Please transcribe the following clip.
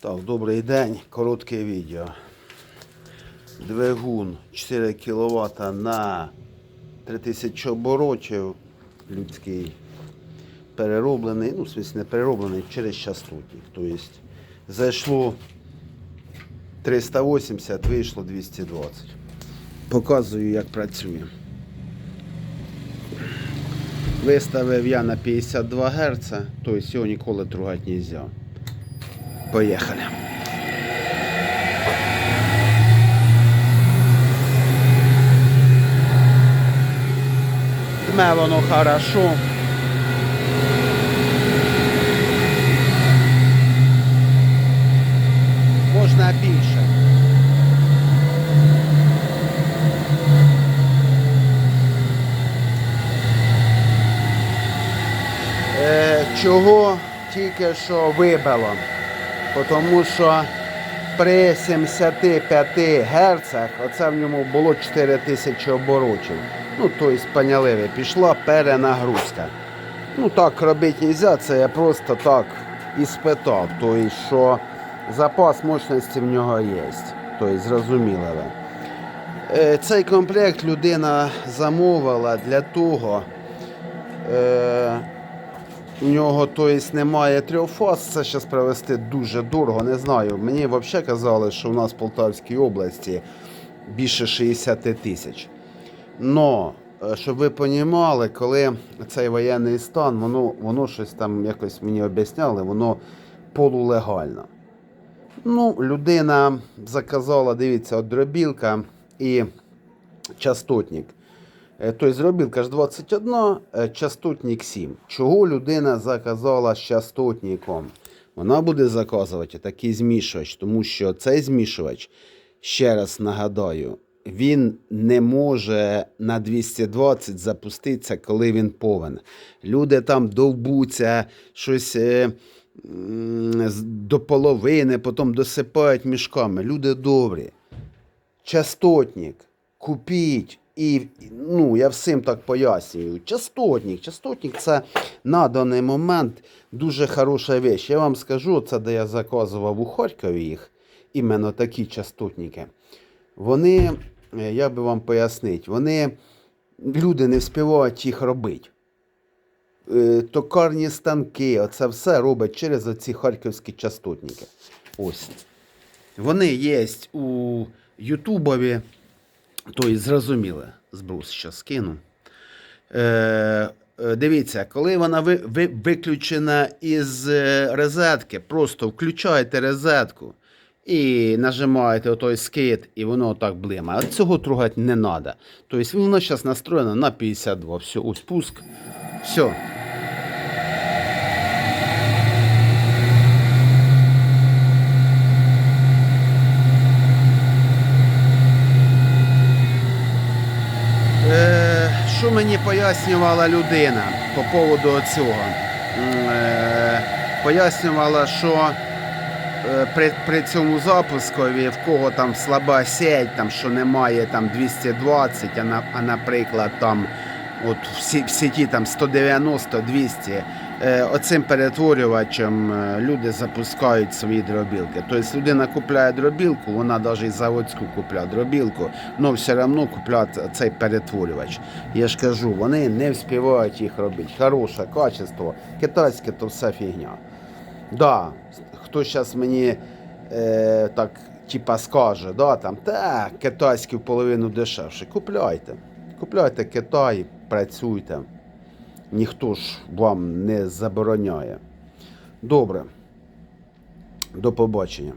Так, добрий день, коротке відео. Двигун 4 кВт на 3000 оборотів людський перероблений, ну, в не перероблений через частотник. Тобто зайшло 380, вийшло 220. Показую, як працює. Виставив я на 52 Гц, тобто його ніколи трогати не можна. Поехали. Дме воно хорошо. Можна більше. Е, чого тільки що вибило? Тому що при 75 Гц оце в ньому було 4000 оборотів. Ну, тобто, поняли пішла перенагрузка. Ну так робити не можна, це я просто так і спитав. Тобто, що запас мощності в нього є. Тобто, зрозуміли ви. Е, Цей комплект людина замовила для того. У нього тобто, немає трьох фаз, це зараз провести дуже дорого. Не знаю. Мені взагалі казали, що у нас в Полтавській області більше 60 тисяч. Но, е, щоб ви розуміли, коли цей воєнний стан, воно, воно щось там якось мені об'ясняли, воно полулегально. Ну, людина заказала, дивіться, от дробілка і частотник. Е, Тобто зробілка ж 21, е, частотник 7. Чого людина заказала з частотником? Вона буде заказувати такий змішувач, тому що цей змішувач, ще раз нагадаю, він не може на 220 запуститися, коли він повен. Люди там довбуться, щось е, до половини, потім досипають мішками. Люди добрі частотник купіть. І ну, я всім так пояснюю. Частотник. Частотник це на даний момент дуже хороша річ. Я вам скажу, це де я заказував у Харкові їх, іменно такі частотники. Вони, е, як би вам пояснити, вони люди не вспівають їх робити. Е, Токарні станки, оце все робить через оці харківські частотники. Ось. Вони є у Ютубові, то і зрозуміле, зброс зараз скину. Е, е, дивіться, коли вона ви, ви, виключена із е, розетки, просто включаєте розетку і нажимаєте отой скид, і воно так блимає. Цього трогати не треба. Тобто воно зараз настроєно на 52. Все, ось пуск. Все. Е, що мені пояснювала людина по поводу цього? Е, пояснювала, що е, при, при цьому запускові, в кого там слаба сеть, там, що немає там 220, а, на, а наприклад, там от в, сі- в сіті там 190-200, е, оцим перетворювачем е, люди запускають свої дробілки. Тобто людина купляє дробілку, вона навіть заводську купляє дробілку, але все одно купляє цей перетворювач. Я ж кажу, вони не вспівають їх робити. Хороше качество, китайське то все фігня. Да, хто зараз мені е, так типа скаже, да, там, так, китайський в половину дешевше. Купляйте. Купляйте Китай, працюйте. Ніхто ж вам не забороняє. Добре. До побачення.